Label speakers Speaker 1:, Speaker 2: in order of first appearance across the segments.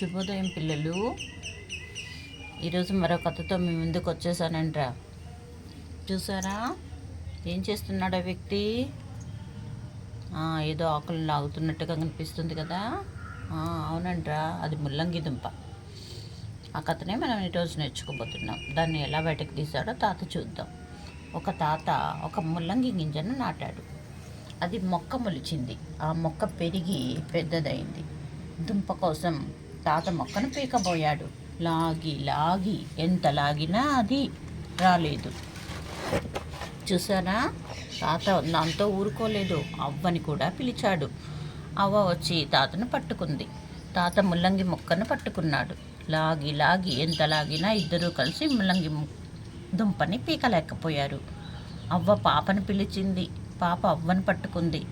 Speaker 1: శుభోదయం పిల్లలు. ఈరోజు మరో కథతో మీ ముందుకు వచ్చేసానంట్రా. చూసారా? ఏం చేస్తున్నాడు ఆ వ్యక్తి? ఏదో ఆకులు లాగుతున్నట్టుగా కనిపిస్తుంది కదా? అవునంట్రా అది ముల్లంగి దుంప. ఆ కథనే మనం ఈరోజు నేర్చుకోబోతున్నాం. దాన్ని ఎలా బయటకు తీసాడో తాత చూద్దాం. ఒక తాత ఒక ముల్లంగి గింజను నాటాడు. అది మొక్క మొలిచింది. ఆ మొక్క పెరిగి పెద్దదైంది. దుంప కోసం తాత మొక్కను పీకబోయాడు. లాగి లాగి ఎంత లాగినా అది రాలేదు. చూసారా? తాత దాంతో ఊరుకోలేదు. అవ్వని కూడా పిలిచాడు. అవ్వ వచ్చి తాతను పట్టుకుంది. తాత ముల్లంగి మొక్కను పట్టుకున్నాడు. లాగి లాగి ఎంత లాగినా ఇద్దరూ కలిసి ముల్లంగి ము- దుంపని పీకలేకపోయారు. అవ్వ పాపను పిలిచింది. పాప అవ్వను పట్టుకుంది.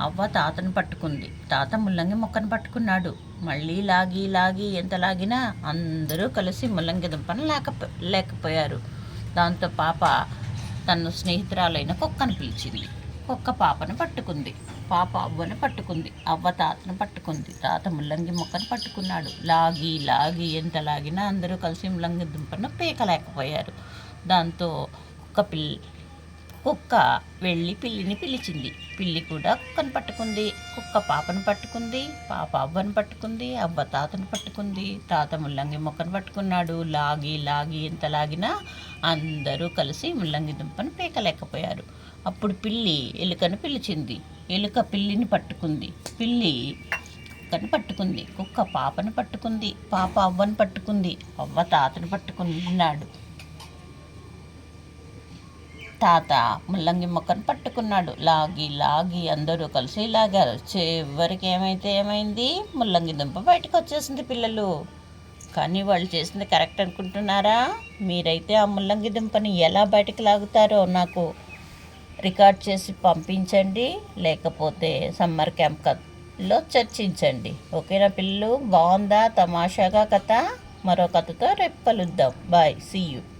Speaker 1: అవ్వ తాతను పట్టుకుంది. తాత ముల్లంగి మొక్కను పట్టుకున్నాడు. మళ్ళీ లాగి లాగి ఎంత లాగినా అందరూ కలిసి ముల్లంగి దుంపను లేకపో లేకపోయారు. దాంతో పాప తన స్నేహితురాలైన కుక్కను పిలిచింది. కుక్క పాపను పట్టుకుంది. పాప అవ్వను పట్టుకుంది. అవ్వ తాతను పట్టుకుంది. తాత ముల్లంగి మొక్కను పట్టుకున్నాడు. లాగి లాగి ఎంత లాగినా అందరూ కలిసి ముల్లంగి దుంపను పీకలేకపోయారు దాంతో కుక్క పిల్ల కుక్క వెళ్ళి పిల్లిని పిలిచింది. పిల్లి కూడా కుక్కను పట్టుకుంది. కుక్క పాపను పట్టుకుంది. పాప అవ్వను పట్టుకుంది. అవ్వ తాతను పట్టుకుంది. తాత ముల్లంగి మొక్కను పట్టుకున్నాడు. లాగి లాగి ఎంత లాగినా అందరూ కలిసి ముల్లంగి దుంపను పీకలేకపోయారు. అప్పుడు పిల్లి ఎలుకను పిలిచింది. ఎలుక పిల్లిని పట్టుకుంది. పిల్లి కుక్కను పట్టుకుంది. కుక్క పాపను పట్టుకుంది. పాప అవ్వను పట్టుకుంది. అవ్వ తాతను పట్టుకున్నాడు. తాత ముల్లంగి మొక్కను పట్టుకున్నాడు. లాగి లాగి అందరూ కలిసి లాగారు. చివరికి ఏమైతే ఏమైంది? ముల్లంగి దుంప బయటకు వచ్చేసింది పిల్లలు. కానీ వాళ్ళు చేసింది కరెక్ట్ అనుకుంటున్నారా? మీరైతే ఆ ముల్లంగి దుంపని ఎలా బయటకు లాగుతారో నాకు రికార్డ్ చేసి పంపించండి. లేకపోతే సమ్మర్ క్యాంప్ కథలో చర్చించండి. ఓకేనా పిల్లలు? బాగుందా? తమాషాగా కథ? మరో కథతో రేపు కలుద్దాం. బాయ్. See you.